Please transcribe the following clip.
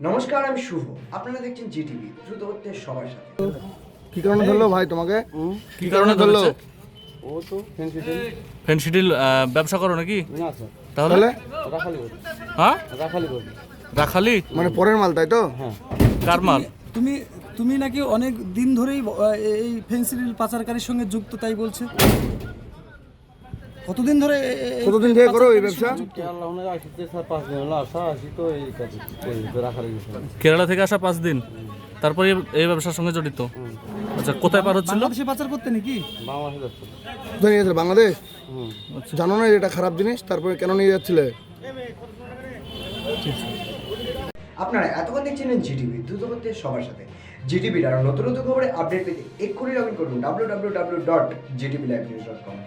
নমস্কার আমি শুভ। আপনারা দেখছেন জিটিভি দ্রুত হচ্ছে সবার সাথে। কি কারণে ধরলো ভাই তোমাকে? কি কারণে ধরলো? ও তো ফেন্সিতে ব্যবসা করো নাকি? তাহলে? হ্যাঁ? রাখালি রাখালি? মানে পরের মাল তাই তো? হ্যাঁ। কার মাল? তুমি তুমি নাকি অনেক দিন ধরেই এই ফেন্সিডিল পাচারকারীর সঙ্গে যুক্ত তাই বলছে। কতদিন ধরে কতদিন থেকে করো এই ব্যবসা? কেরালা থেকে আসা পাঁচ দিন? তারপরে এই- ব্যবসার সঙ্গে জড়িত? আচ্ছা কোথায় পার হচ্ছিল? বাংলাদেশে পাচার করতে নাকি? বাংলাদেশে যাচ্ছে নিয়ে যাচ্ছিলে বাংলাদেশ? জানো না এটা খারাপ জিনিস? তারপরে কেন নিয়ে যাচ্ছিলে? আপনারা এতক্ষণ দেখছিলেন জিটিভি দ্রুত হচ্ছে সবার সাথে। জিটিভির আরও নতুন নতুন খবরে আপডেট পেতে এক্ষুনি লগ ইন করুন W W W dot GTV live news dot com